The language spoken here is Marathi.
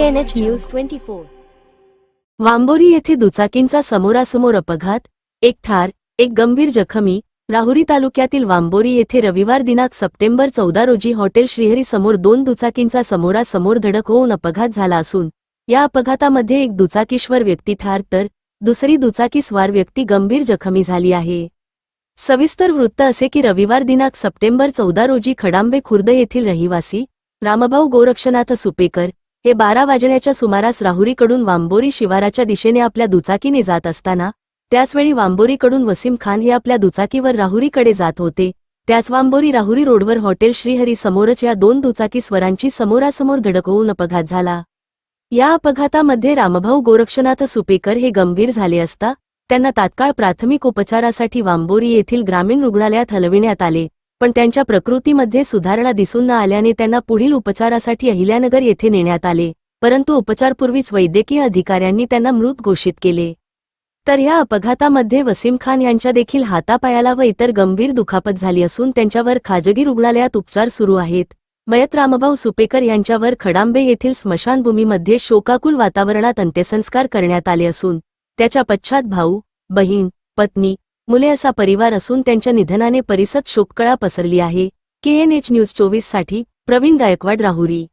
TNH news twenty four Wambori येथे दुचाकींचा समोरासमोर अपघात एक ठार एक गंभीर जखमी राहुरी तालुक्यातील वांबोरी येथे रविवार दिनांक सप्टेंबर चौदा रोजी हॉटेल श्रीहरी समोर दोन दुचाकींचा समोरासमोर धडक होऊन अपघात झाला असून या अपघातामध्ये एक दुचाकीश्वर व्यक्ती ठार तर दुसरी दुचाकीस्वार व्यक्ती गंभीर जखमी झाली आहे. सविस्तर वृत्त असे की रविवार दिनांक सप्टेंबर चौदा रोजी खडांबे खुर्द येथील रहिवासी रामभाऊ गोरक्षनाथ सुपेकर हे बारा वाजण्याच्या सुमारास राहुरीकडून वांबोरी शिवाराच्या दिशेने आपल्या दुचाकीने जात असताना त्याचवेळी वांबोरीकडून वसीम खान हे आपल्या दुचाकीवर राहुरीकडे जात होते. त्याच वांबोरी राहुरी रोडवर हॉटेल श्रीहरी समोरच या दोन दुचाकी स्वरांची समोरासमोर धडक होऊन अपघात झाला. या अपघातामध्ये रामभाऊ गोरक्षनाथ सुपेकर हे गंभीर झाले असता त्यांना तात्काळ प्राथमिक उपचारासाठी वांबोरी येथील ग्रामीण रुग्णालयात हलविण्यात आले. पण त्यांच्या प्रकृतीमध्ये सुधारणा दिसून न आल्याने त्यांना पुढील उपचारासाठी अहिल्यानगर येथे नेण्यात आले. परंतु उपचारपूर्वीच वैद्यकीय अधिकाऱ्यांनी त्यांना मृत घोषित केले. तर या अपघातामध्ये वसीम खान यांच्या देखील हातापायाला व इतर गंभीर दुखापत झाली असून त्यांच्यावर खाजगी रुग्णालयात उपचार सुरू आहेत. मयत रामभाऊ सुपेकर यांच्यावर खडांबे येथील स्मशानभूमीमध्ये शोकाकुल वातावरणात अंत्यसंस्कार करण्यात आले असून त्याच्या पश्चात भाऊ बहीण पत्नी मुले असा परिवार असून त्यांच्या निधनाने परिसर शोककळा पसरली आहे. केएनएच न्यूज चोवीससाठी प्रवीण गायकवाड राहुरी.